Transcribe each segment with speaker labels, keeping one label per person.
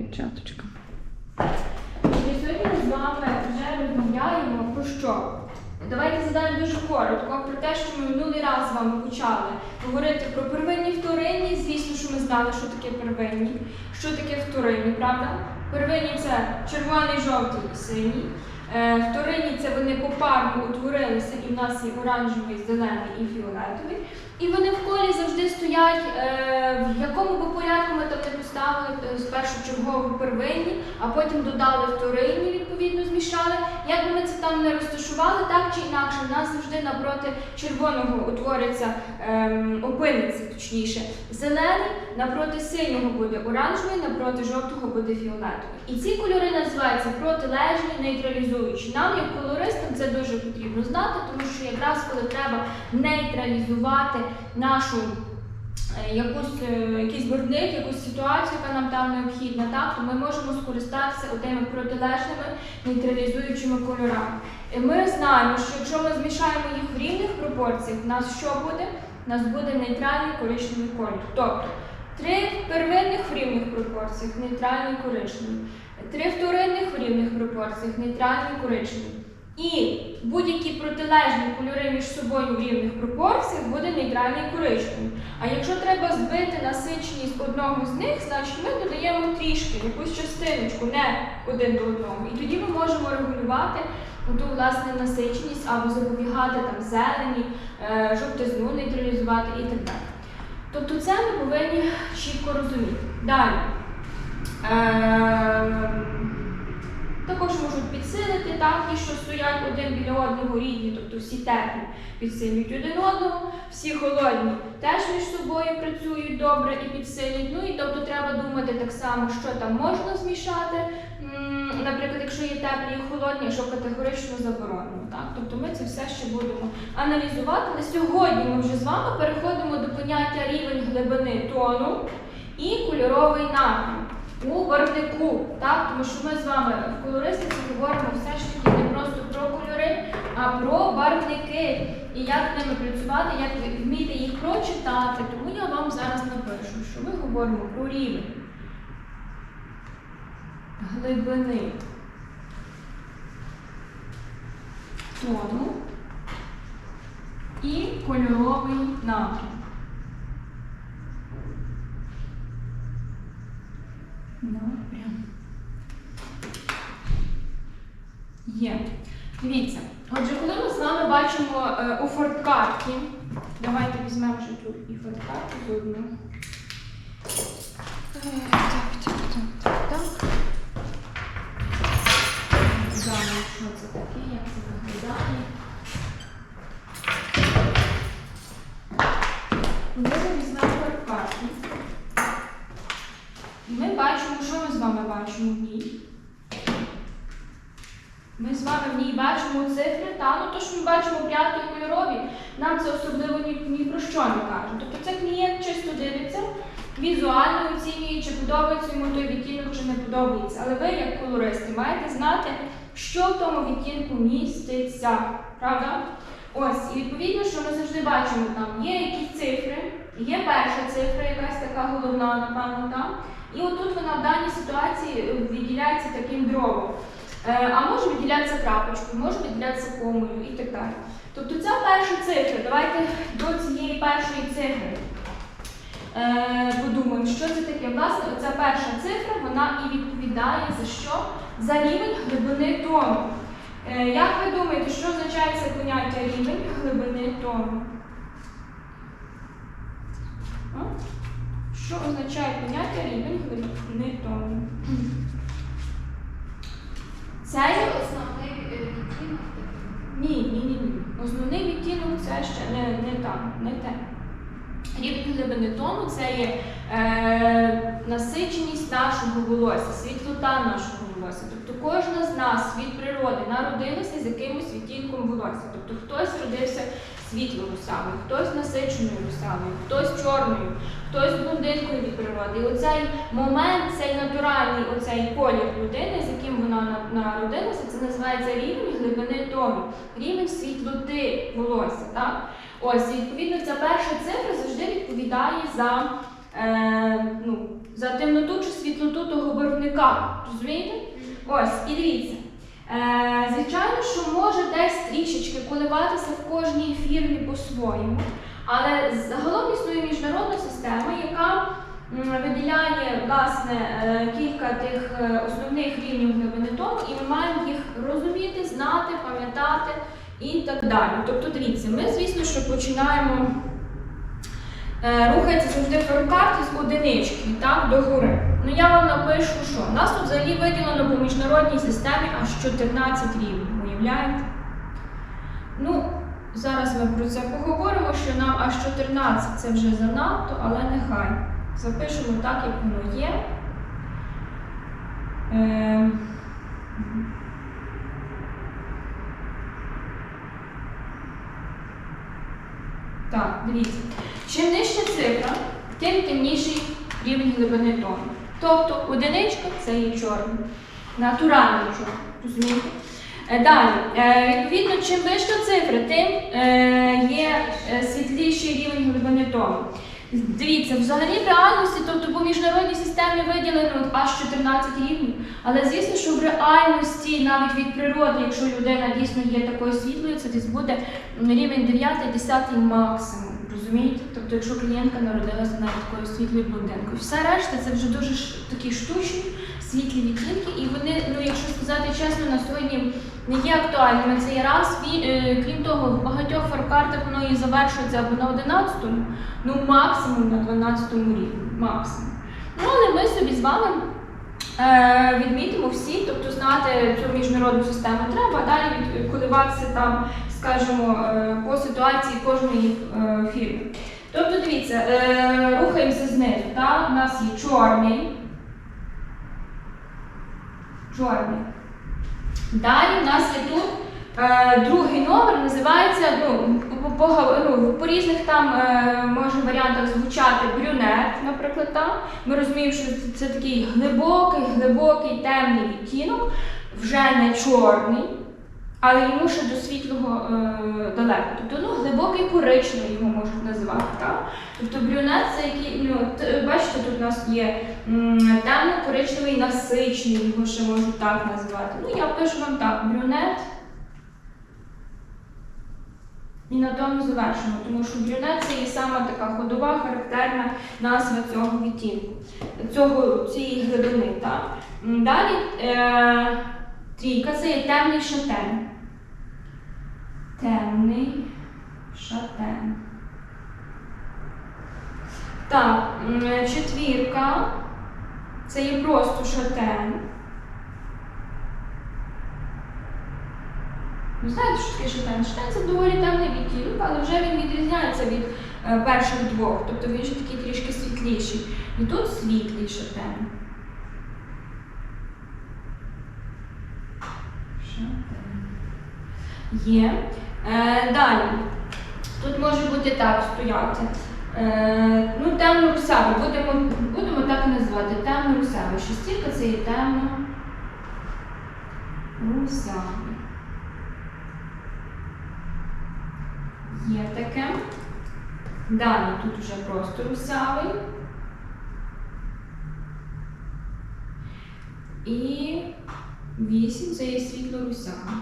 Speaker 1: дівчаточка.
Speaker 2: І сьогодні ми з вами вже розмовляємо про що? Давайте задаємо дуже коротко про те, що ми минулий раз з вами почали говорити про первинні вторинні. Звісно, що ми знали, що таке первинні, що таке вторинні, правда? Первинні це червоний, жовтий і синій. Е, Вторинні це вони попарно утворилися, і в нас є оранжевий, зелений і фіолетовий. І вони в колі завжди стоять, е, в якому би порядку ми там не поставили е, спершу чергово первинні, а потім додали вторинні, відповідно, змішали. Як би ми це там не розташували, так чи інакше, в нас завжди напроти червоного утвориться, ем, опиниться, точніше, зелений, напроти синього буде оранжевий, напроти жовтого буде фіолетовий. І ці кольори називаються протилежні, нейтралізуючі. Нам, як колористам, це дуже потрібно знати, тому що якраз коли треба нейтралізувати нашу е, якусь, е, якийсь бордник, якусь ситуацію, яка нам там необхідна, так, то ми можемо скористатися тими протилежними нейтралізуючими кольорами. І Ми знаємо, що якщо ми змішаємо їх в рівних пропорціях, у нас що буде? У нас буде нейтральний коричневий колір. Тобто три первинних в рівних пропорціях нейтральний коричневий, три вторинних в рівних пропорціях нейтральний коричневий. І будь-які протилежні кольори між собою в рівних пропорціях буде нейтральний коричневий. А якщо треба збити насиченість одного з них, значить ми додаємо трішки, якусь частиночку, не один до одного. І тоді ми можемо регулювати ту власне насиченість або запобігати там зелені, е, жовтизну нейтралізувати і так далі. Тобто це ми повинні чітко розуміти. Далі. Також можуть підсилити ті, що стоять один біля одного рідні, тобто всі теплі підсилюють один одного, всі холодні теж між собою працюють добре і підсилюють. Ну і тобто треба думати так само, що там можна змішати. Наприклад, якщо є теплі і холодні, що категорично заборонено. Так? Тобто ми це все ще будемо аналізувати. На сьогодні ми вже з вами переходимо до поняття рівень глибини тону і кольоровий напрям у барвнику, так? Тому що ми з вами в колористиці говоримо все ж таки не просто про кольори, а про барвники. І як ними працювати, як вміти їх прочитати. Тому я вам зараз напишу, що ми говоримо про рівень глибини тону і кольоровий напрям. Напрям. Є. Дивіться. Отже, коли ми з вами бачимо е, у форткарті, давайте візьмемо вже тут і форткарту заодно. Е, Так, так, так, так, так. Зараз, що це таке, як це виглядає. Ми візьмемо форткарту, і ми бачимо, що ми з вами бачимо в. Ми з вами в ній бачимо цифри, та ну то, що ми бачимо прядки кольорові, нам це особливо ні, ні про що не каже. Тобто це клієнт чисто дивиться, візуально оцінює, чи подобається йому той відтінок, чи не подобається. Але ви, як колористи, маєте знати, що в тому відтінку міститься. Правда? Ось, і відповідно, що ми завжди бачимо, там є якісь цифри, є перша цифра, якась така головна, напевно, там. І отут вона в даній ситуації е, виділяється таким дробом. Е, А може виділятися крапочкою, може виділятися комою і так далі. Тобто ця перша цифра, давайте до цієї першої цифри е, подумаємо, що це таке. Власне, оця перша цифра, вона і відповідає за що? За рівень глибини тону. Як ви думаєте, що означає це поняття рівень глибини тону? А? Що означає поняття рівень тону? Це
Speaker 3: основний е, відтінок.
Speaker 2: ні, ні, ні, ні. Основний відтінок це ще не, не там, не те. Рівень глибини тону це є е, насиченість нашого волосся, світлота нашого волосся. Тобто кожна з нас від природи народилася з якимось відтінком волосся. Тобто хтось родився світло русявою, хтось насиченою русявою, хтось чорною, хтось блондинкою від природи. І оцей момент, цей натуральний оцей колір людини, з яким вона народилася, це називається рівень глибини тону, рівень світлоти волосся. Так? Ось, і відповідно, ця перша цифра завжди відповідає за е, ну, за темноту чи світлоту того барвника. Розумієте? Ось, і дивіться. Е, звичайно, що може десь трішечки коливатися в кожній фірмі по-своєму, але загалом існує міжнародна система, яка виділяє власне е, кілька тих е, основних рівнів глибини тону, і ми маємо їх розуміти, знати, пам'ятати і так далі. Тобто, дивіться, ми, звісно, що починаємо. Е, Рухається завжди ферокарти з одинички, так, до гори. Ну я вам напишу, що у нас тут взагалі виділено по міжнародній системі аж 14 рівнів, уявляєте? Ну, зараз ми про це поговоримо, що нам аж 14 це вже занадто, але нехай. Запишемо так, як воно є. Е, Так, дивіться. Чим нижча цифра, тим темніший рівень глибини тону. Тобто одиничка це є чорний. Натуральний чорний. Розумієте? Е, Далі, е, відповідно, чим вища цифра, тим е, є світліший рівень глибини тону. Дивіться, взагалі в реальності, тобто по міжнародній системі виділено аж 14 рівнів. Але звісно, що в реальності, навіть від природи, якщо людина дійсно є такою світлою, це десь буде рівень 9-10 максимум. Розумієте? Тобто, якщо клієнтка народилася навіть такою світлою блондинкою. Все решта це вже дуже такі штучні, світлі відтінки, і вони, ну якщо сказати чесно, на сьогодні не є актуальними. Це є раз, Ві- е, крім того, в багатьох фаркартах воно і завершується або на 11-му, ну максимум на 12-му рівні. Максимум. Ну, але ми собі з вами е, відмітимо всі, тобто знати цю міжнародну систему треба, а далі коливатися там, скажімо, е, по ситуації кожної е, фірми. Тобто, дивіться, е, рухаємося знизу. Так? У нас є чорний. Чорний. Далі в нас є тут е, другий номер, називається, ну, по, ну, по різних там е, може варіантах звучати брюнет, наприклад, там. Ми розуміємо, що це такий глибокий, глибокий темний відтінок, вже не чорний, але йому ще до світлого е, далеко. Тобто ну, глибокий коричневий його можуть називати. Так? Тобто брюнет це який, ну, т- бачите, тут у нас є темно-коричневий насичений, його ще можуть так називати. Ну, я пишу вам так, брюнет. І на тому завершимо, тому що брюнет це є саме така ходова, характерна назва цього відтінку, цього, цієї глибини. Так? Далі е, трійка це є темний шатен. Темний шатен. Так, четвірка. Це є просто шатен. Ви знаєте, що таке шатен? Шатен це доволі темний відтінок, але вже він відрізняється від е, перших двох. Тобто він вже такий трішки світліший. І тут світлий шатен. Шатен. Є. Е, далі. Тут може бути так стояти. Е, ну, темно русявий. Будемо, будемо так і називати. Темно русявий. Шестірка це є темно русявий. Є таке. Далі тут вже просто русявий. І вісім це є світло русявий.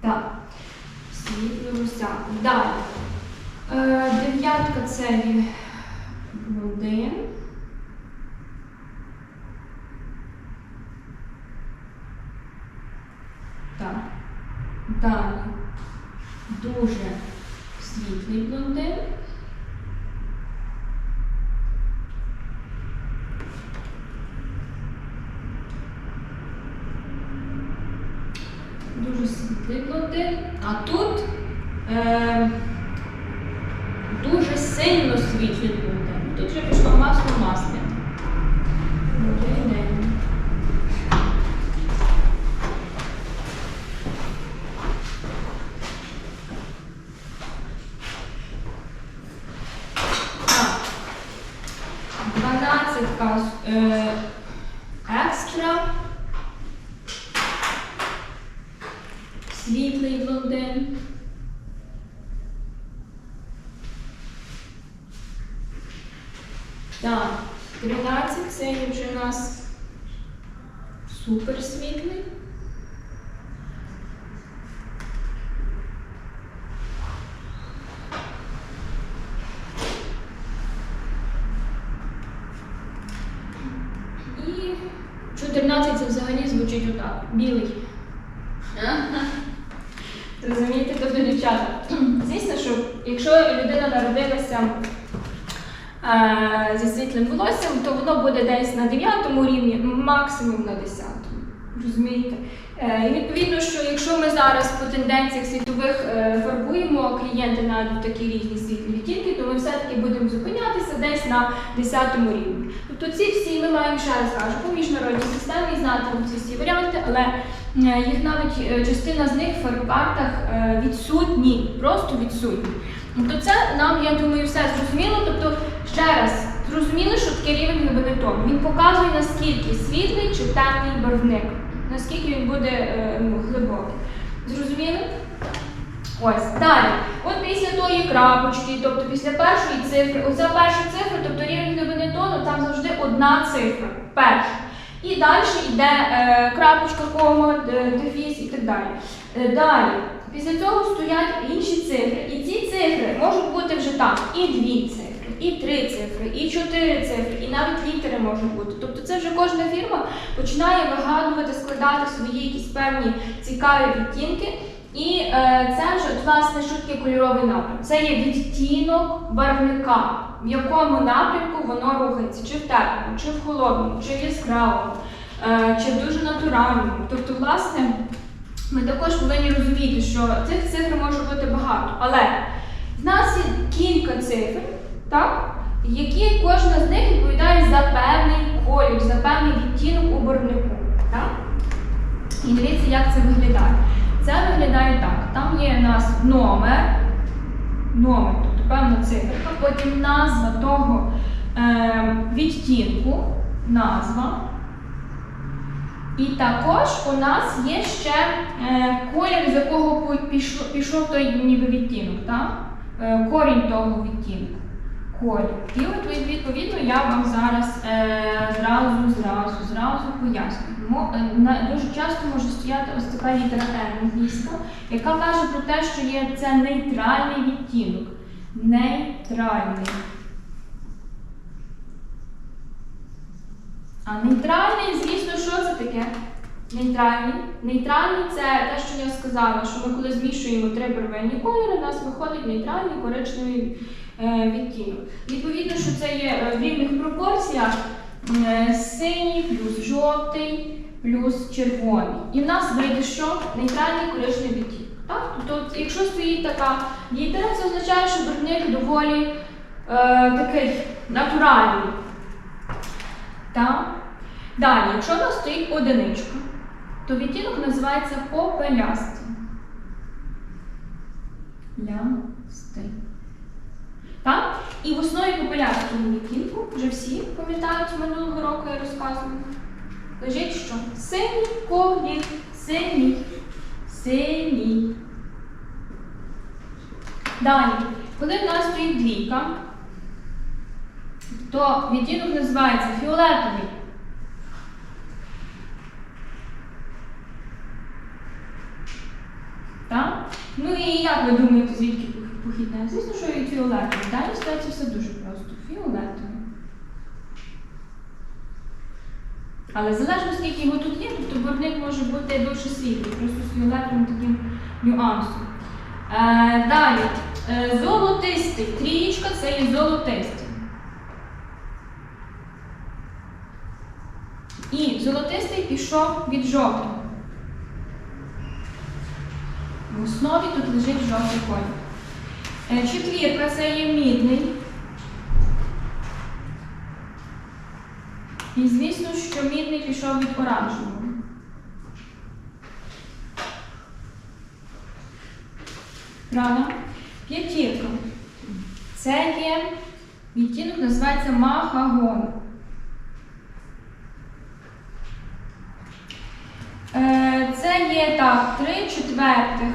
Speaker 2: Так, світло русявий. Далі. Е, дев'ятка це один. Так. Далі. Дуже світлий блондин. Дуже світлий блондин. А тут е, дуже сильно світлі люди. Тут вже пішло масло масляне. Добрий день. Так. Дванадцятка е, екстра. Світлий блондин. Так, 13 це є вже у нас супер світлий. І 14 це взагалі звучить отак. Білий. Розумієте, тобто дівчата. Звісно, що якщо людина народилася е, зі світлим волоссям, то воно буде десь на 9 рівні, максимум на 10. Розумієте? Е, і відповідно, що якщо ми зараз по тенденціях світових е, фарбуємо клієнти на такі різні світлі відтінки, то ми все-таки будемо зупинятися десь на 10 рівні. Тобто ці всі ми маємо ще раз кажу, по міжнародній системі знати ці всі варіанти, але е, їх навіть е, частина з них в фарбкартах е, відсутні, просто відсутні. Тобто це нам, я думаю, все зрозуміло. Тобто, ще раз, зрозуміло, що таке рівень глибини. Він показує, наскільки світлий чи темний барвник, наскільки він буде е, ну, глибокий. Зрозуміли? Ось, далі. От після тої крапочки, тобто після першої цифри, оця перша цифра, тобто рівень глибини тону, там завжди одна цифра. Перша. І далі йде е, крапочка, кома, дефіс і так далі. Е, далі. Після цього стоять інші цифри. І ці цифри можуть бути вже там і дві цифри, і три цифри, і чотири цифри, і навіть літери можуть бути. Тобто це вже кожна фірма починає вигадувати, складати свої якісь певні цікаві відтінки. І е, це вже от, власне таке кольоровий напрям. Це є відтінок барвника, в якому напрямку воно рухається, чи в теплому, чи в холодному, чи яскравому, е, чи в дуже натуральному. Тобто, власне, ми також повинні розуміти, що цих цифр може бути багато. Але в нас є кілька цифр, так? які кожна з них відповідає за певний колір, за певний відтінок у барвнику. Так? І дивіться, як це виглядає. Це виглядає так. Там є у нас номер, номер, тобто певна циферка, потім назва того відтінку, назва. І також у нас є ще е, колір, з якого пішов той ніби відтінок, так? Е, корінь того відтінку. Колір. І от відповідно я вам зараз е, зразу, зразу, зразу пояснюю. Дуже часто може стояти ось така літера Н англійська, яка каже про те, що є це нейтральний відтінок. Нейтральний. А нейтральний, звісно, що це таке? Нейтральний. Нейтральний це те, що я сказала, що ми коли змішуємо три первинні кольори, у нас виходить нейтральний коричневий е, відтінок. Відповідно, що це є е, в рівних пропорціях е, синій плюс жовтий плюс червоний. І в нас вийде що? Нейтральний коричневий відтінок. Так? Тобто, якщо стоїть така літера, це означає, що барвник доволі е, такий натуральний. Так? Далі, якщо у нас стоїть одиничка, то відтінок називається попелястий. Лястий. Так? І в основі попелястого відтінку, вже всі пам'ятають минулого року я розказувала, лежить що? Синій колір, синій, синій. Далі, коли в нас стоїть двійка, то відтінок називається фіолетовий. Так? Ну і як ви думаєте, звідки похідне? Звісно, що і фіолетовий. Далі стається все дуже просто. Фіолетовий. Але залежно скільки його тут є, тобто барвник може бути дуже світлий, просто з фіолетовим таким нюансом. Е, далі, е, золотистий. Трієчка це є золотистий. І золотистий пішов від жовтого. В основі тут лежить жовтий колір. Е, Четвірка це є мідний. І звісно, що мідний пішов від оранжевого. Правда? П'ятірка. Це є відтінок, називається махагон. Це є так, три четвертих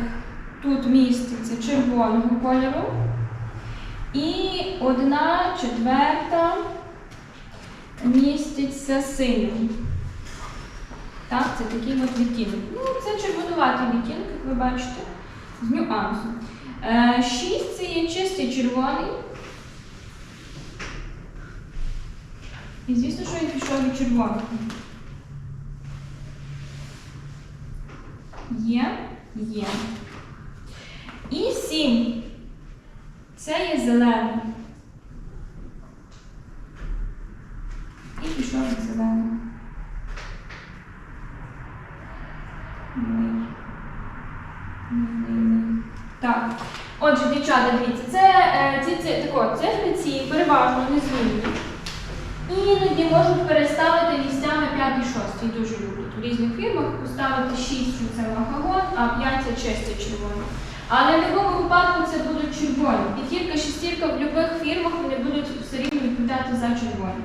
Speaker 2: тут міститься червоного кольору. І одна четверта міститься синім. Так, це такий от відтінок. Ну, це червонуватий відтінок, як ви бачите, з нюансом. Е, Шість це є чистий червоний. І звісно, що він пішов від червоного. Є, є. І сім. Це є зелений. І пішов ні. Так. Отже, дівчата, дивіться, це е, ці, ці, так от, цифри ці переважно незмінні. Іноді можуть переставити місцями 5 і 6. Дуже люблять. В різних фірмах поставити 6 це махагон, а 5 це чистий червоний. Але в будь-якому випадку це будуть червоні. П'ятірка, шестірка в будь-яких фірмах вони будуть все рівно відповідати за червоні.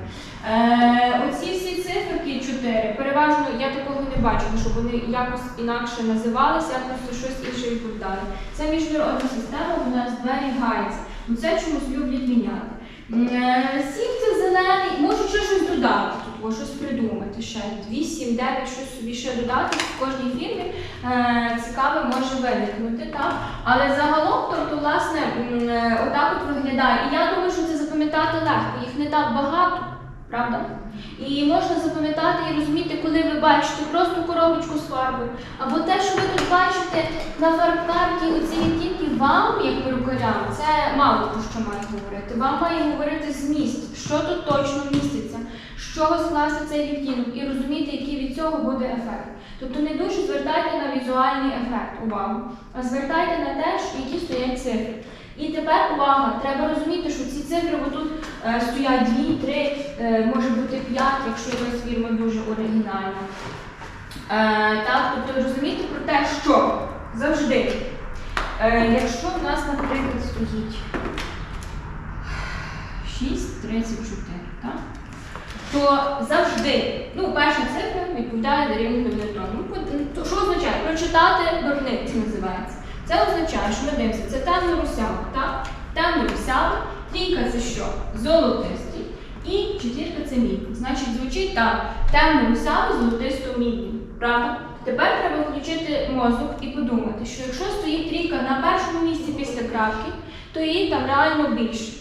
Speaker 2: Е, оці всі циферки 4, переважно я такого не бачила, щоб вони якось інакше називалися, просто щось інше відповідали. Це міжнародна система, вона зберігається. Ну це чомусь люблять міняти. Е, Сім це зелений, можу ще щось додати тут, щось придумати ще. 2, 7, 9, щось собі ще додати. В кожній фірмі е, цікаве може виникнути, так? Але загалом, тобто, власне, е, отак от виглядає. І я думаю, що це запам'ятати легко, їх не так багато, правда? І можна запам'ятати і розуміти, коли ви бачите просто коробочку з фарбою, або те, що ви тут бачите на фарбкарті, оці відтінки, вам, як перукарям, це мало про що має говорити. Вам має говорити зміст, що тут точно міститься, з чого склався цей відтінок, і розуміти, який від цього буде ефект. Тобто не дуже звертайте на візуальний ефект увагу, а звертайте на те, що- які стоять цифри. І тепер увага, треба розуміти, що ці цифри отут е, стоять 2, 3, е, може бути 5, якщо якась фірма дуже оригінальна. Е, так, тобто розуміти про те, що завжди, е, якщо в нас, наприклад, стоїть 6,34, так? то завжди, ну, перша цифра відповідає дорівнює гравітону. Ну, що означає? Прочитати дурниць називається. Це означає, що ми дивимося, це темно русява, так? Темно русява, трійка це що? Золотистий. І четвірка це мідний. Значить, звучить так: темно русявий, золотисто мідний. Правда? Тепер треба включити мозок і подумати, що якщо стоїть трійка на першому місці після крапки, то її там реально більше.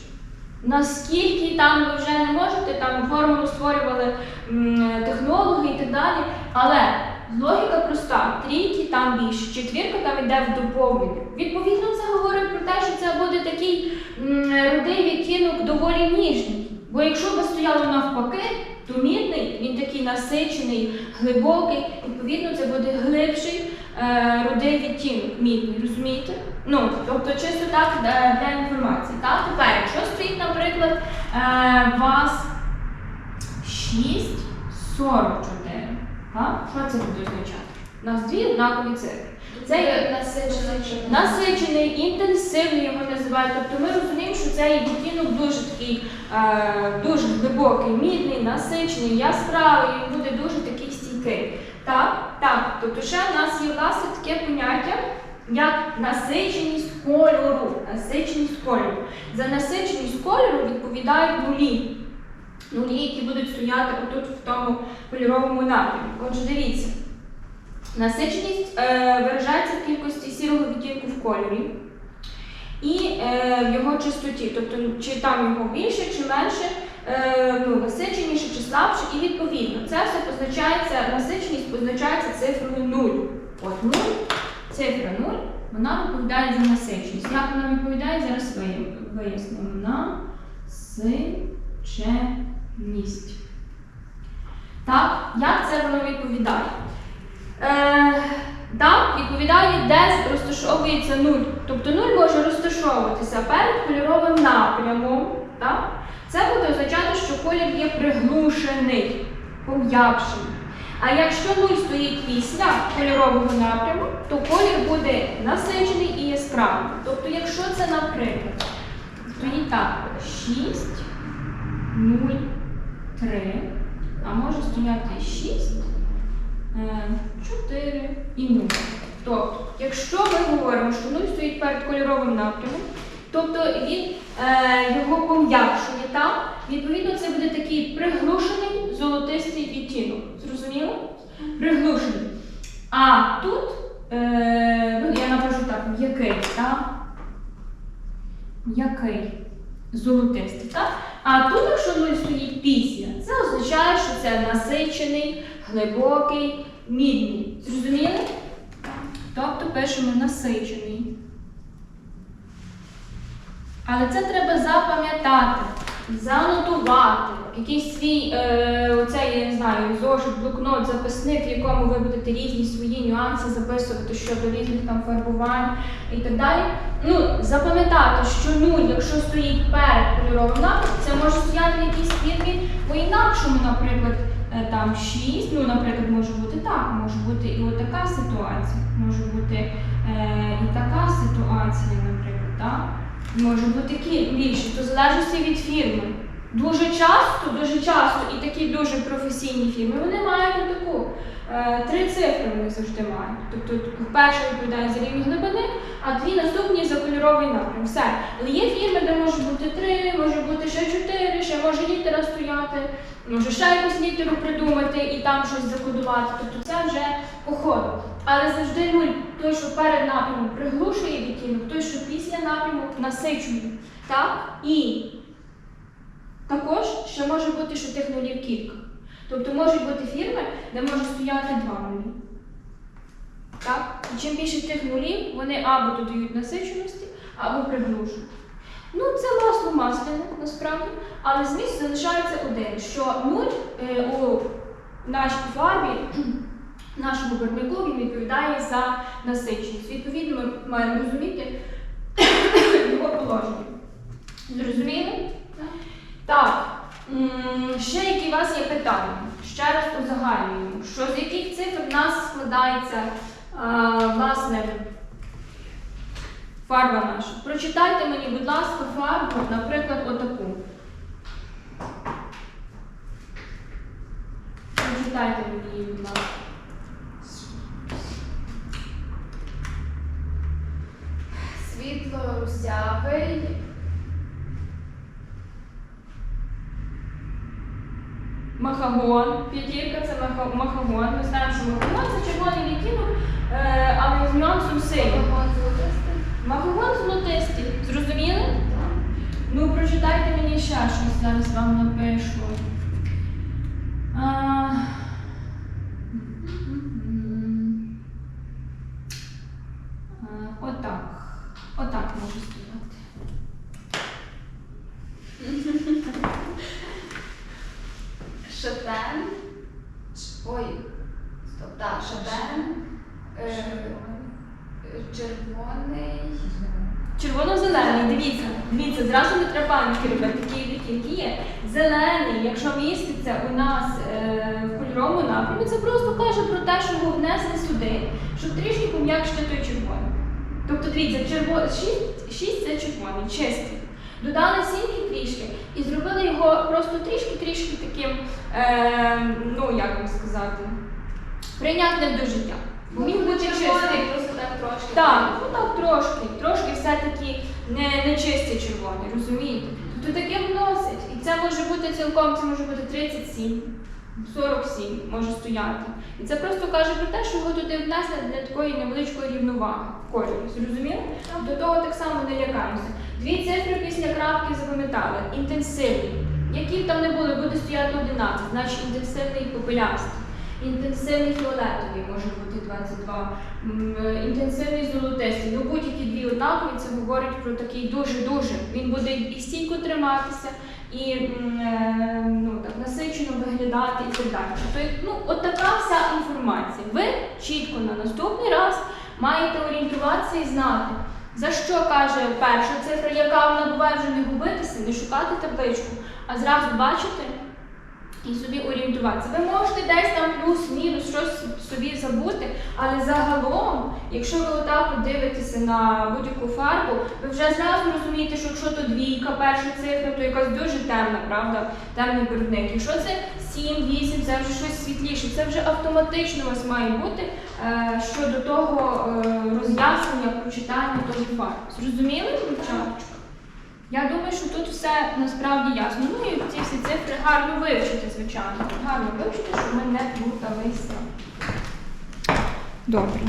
Speaker 2: Наскільки там ви вже не можете, там формулу створювали м, технологи і так далі. Але логіка проста: трійки там більше, четвірка там йде в доповнення. Відповідно, це говорить про те, що це буде такий рудий відтінок доволі ніжний. Бо якщо би стояло навпаки, то мідний, він такий насичений, глибокий, відповідно, це буде глибший е, рудий відтінок, мідний, розумієте? Ну, тобто чисто так е, для інформації. Так? Тепер, якщо стоїть, наприклад, е, вас 6,44, що це буде означати? У нас дві однакові цифри. Це є
Speaker 3: насичений
Speaker 2: насичений, інтенсивний його називають. Тобто ми розуміємо, що цей відтінок дуже такий, е, дуже глибокий, мідний, насичений, яскравий, він буде дуже такий стійкий. Так, так. Тобто ще в нас є власне таке поняття. Як насиченість кольору. Насиченість кольору. За насиченість кольору відповідають нулі. Нулі, які будуть стояти отут в тому кольоровому напрямку. Отже, дивіться. Насиченість е, виражається в кількості сірого відтінку в кольорі і е, в його чистоті, тобто чи там його більше, чи менше, е, ну, насиченіше чи слабше, і відповідно це все позначається, насиченість позначається цифрою 0. От 0, цифра 0, вона відповідає за насиченість. Як вона відповідає, зараз вияснимо. Насиченість. Так, як це воно відповідає? Е, так, відповідає, де розташовується нуль. Тобто нуль може розташовуватися перед кольоровим напрямом. Так? Це буде означати, що колір є приглушений, пом'якшений. А якщо нуль стоїть після кольорового напряму, то колір буде насичений і яскравий. Тобто, якщо це, наприклад, стоїть так, 6, 0, 3. а може стояти 6, 4 е, і 0. Тобто, якщо ми говоримо, що 0 стоїть перед кольоровим напрямом, тобто він е, його пом'якшує там, відповідно, це буде такий приглушений золотистий відтінок. Зрозуміло? Приглушений. А тут е, ну, я напишу так, м'який, так? М'який. Золотистий, так? А тут, якщо нуль стоїть після, це означає, що це насичений, глибокий, мідний. Зрозуміли? Тобто пишемо насичений. Але це треба запам'ятати, занотувати. Якийсь свій е, оцей, я не знаю, зошит, блокнот, записник, в якому ви будете різні свої нюанси записувати щодо різних там фарбувань і так далі. Ну, запам'ятати, що нуль, якщо стоїть перед кольоровим напрямком, це може стояти якісь якійсь фірмі по-інакшому, наприклад, е, там 6, ну, наприклад, може бути так, може бути і отака ситуація, може бути е, і така ситуація, наприклад, так? Може бути більше, то залежить від фірми. Дуже часто, дуже часто і такі дуже професійні фірми, вони мають таку. Е, три цифри вони завжди мають. Тобто перша відповідає за рівень глибини, а дві наступні за кольоровий напрям. Все. Але є фірми, де може бути три, може бути ще чотири, ще може літера стояти, може ще якусь літеру придумати і там щось закодувати. Тобто це вже по ходу. Але завжди нуль, той, що перед напрямом приглушує відтінок, той, що після напряму насичує. Так? І також ще може бути, що тих нулів кілька. Тобто можуть бути фірми, де може стояти два нулі. Так? І чим більше тих нулів, вони або додають насиченості, або приглушують. Ну, це масло масляне, насправді, але зміст залишається один, що нуль е, у нашій фарбі, нашому барвнику, він відповідає за насиченість. Відповідно, ми маємо розуміти його положення. Зрозуміли? Ще які у вас є питання? Ще раз узагальнюємо, що з яких цифр в нас складається а, власне фарба наша. Прочитайте мені, будь ласка, фарбу, наприклад, отаку. Прочитайте мені її, будь ласка.
Speaker 3: Світло русявий.
Speaker 2: Махагон, п'ятірка це маха- махагон. Ми знаємо, що махагон це червоний відтінок, е, але з нюансом синій. Махагон золотистий. Зрозуміли? Ну, прочитайте мені ще щось, зараз вам напишу. А... м-м-м. А, Отак. Отак може стояти.
Speaker 3: Шатен. Ч- Ой. Стоп, так, шатен. Е, е, Червоний.
Speaker 2: Червоно-зелений, дивіться, дивіться, зразу не треба паніки робити, такі відтінки є. Зелений, якщо міститься у нас е, в кольоровому це просто каже про те, що його внесли сюди, щоб трішки пом'якшити той червоний. Тобто, дивіться, черво... 6, 6 це червоний, чистий. Додали сіньки трішки і зробили його просто трішки-трішки таким, е, ну як вам сказати, прийнятним до життя. Бо міг бути чистий.
Speaker 3: просто так трошки.
Speaker 2: Так, ну так трошки, трошки все-таки не, не чисті червоні, розумієте? Тобто таке вносять. І це може бути цілком, це може бути 37, 47 може стояти. І це просто каже про те, що його туди внесли для такої невеличкої рівноваги в кольорі. Зрозуміло? До того так само не лякаємося. Дві цифри після крапки запам'ятали. Інтенсивний. Які б там не були, буде стояти 11, значить інтенсивний попелястий. Інтенсивний фіолетовий може бути 22, м, е, інтенсивний золотистий. Ну будь-які дві однакові, це говорить про такий дуже-дуже. Він буде і стійко триматися, і е, ну, так, насичено виглядати і так далі. Тобто, ну, от така вся інформація. Ви чітко на наступний раз маєте орієнтуватися і знати, за що каже перша цифра, яка вона буває вже не губитися, не шукати табличку, а зразу бачити і собі орієнтуватися. Ви можете десь там плюс-мінус щось собі забути, але загалом, якщо ви отак дивитеся на будь-яку фарбу, ви вже зразу розумієте, що якщо то двійка, перша цифра, то якась дуже темна, правда, темний барвник. Якщо це 7, 8, це вже щось світліше. Це вже автоматично у вас має бути е, щодо того е, роз'яснення, прочитання того фарб. Зрозуміли, дівчаточка? Я думаю, що тут все насправді ясно. Ну і ці всі цифри гарно вивчити, звичайно. Гарно вивчити, щоб ми не плуталися. Добре.